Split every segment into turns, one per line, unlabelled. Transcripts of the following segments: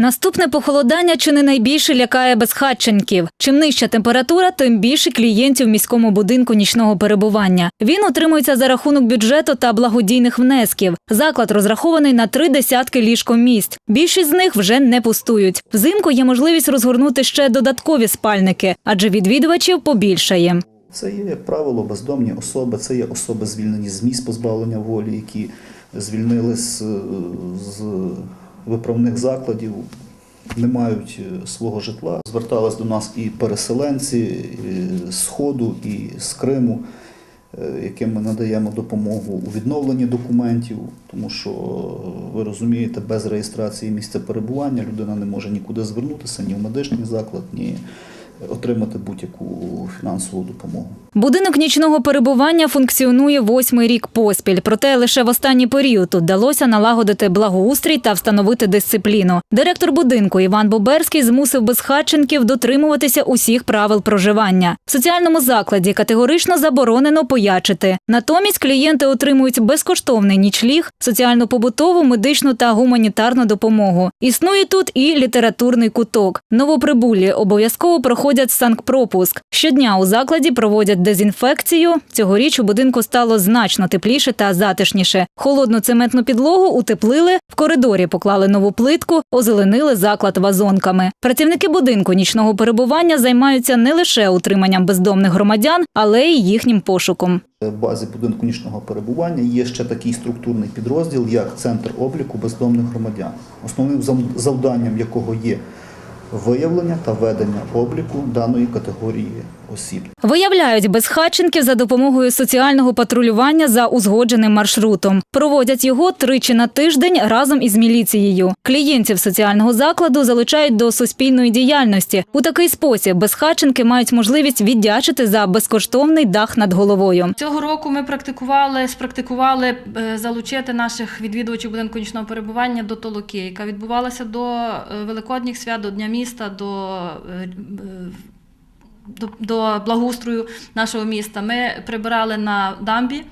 Наступне похолодання чи не найбільше лякає безхатченків. Чим нижча температура, тим більше клієнтів в міському будинку нічного перебування. Він утримується за рахунок бюджету та благодійних внесків. Заклад розрахований на три десятки ліжкомісць. Більшість з них вже не пустують. Взимку є можливість розгорнути ще додаткові спальники, адже відвідувачів побільшає.
Це є, як правило, бездомні особи, це є особи, звільнені з місць позбавлення волі, які звільнили з, з виправних закладів, не мають е, свого житла. Звертались до нас і переселенці з Сходу, і з Криму, е, яким ми надаємо допомогу у відновленні документів, тому що е, ви розумієте, без реєстрації місця перебування людина не може нікуди звернутися, ні в медичний заклад, ні отримати будь-яку фінансову допомогу.
Будинок нічного перебування функціонує восьмий рік поспіль. Проте лише в останній період тут вдалося налагодити благоустрій та встановити дисципліну. Директор будинку Іван Боберський змусив безхатченків дотримуватися усіх правил проживання. В соціальному закладі категорично заборонено поячити. Натомість клієнти отримують безкоштовний нічліг, соціально-побутову, медичну та гуманітарну допомогу. Існує тут і літературний куток. Новоприбулі обов'язково проходять санкпропуск. Щодня у закладі проводять дезінфекцію. Цьогоріч у будинку стало значно тепліше та затишніше. Холодну цементну підлогу утеплили, в коридорі поклали нову плитку, озеленили заклад вазонками. Працівники будинку нічного перебування займаються не лише утриманням бездомних громадян, але й їхнім пошуком.
В базі будинку нічного перебування є ще такий структурний підрозділ, як Центр обліку бездомних громадян, основним завданням якого є виявлення та ведення обліку даної категорії осіб.
Виявляють безхатченків за допомогою соціального патрулювання за узгодженим маршрутом. Проводять його тричі на тиждень разом із міліцією. Клієнтів соціального закладу залучають до суспільної діяльності. У такий спосіб безхатченки мають можливість віддячити за безкоштовний дах над головою.
Цього року ми практикували, спрактикували е, залучити наших відвідувачів будинку нічного перебування до толоки, яка відбувалася до е, Великодніх свят, до Дня міста, до, е, е, до, до благоустрою нашого міста. Ми прибирали на дамбі.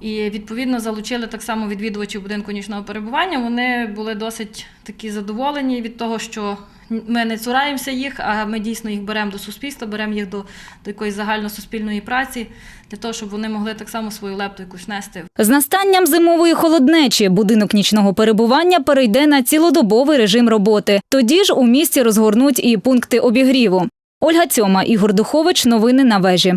І відповідно залучили так само відвідувачів будинку нічного перебування. Вони були досить такі задоволені від того, що ми не цураємося їх, а ми дійсно їх беремо до суспільства, беремо їх до, до якоїсь загальносуспільної праці для того, щоб вони могли так само свою лепту якусь нести
З настанням зимової холоднечі будинок нічного перебування перейде на цілодобовий режим роботи. Тоді ж у місті розгорнуть і пункти обігріву. Ольга Цьома, Ігор Духович. Новини на вежі.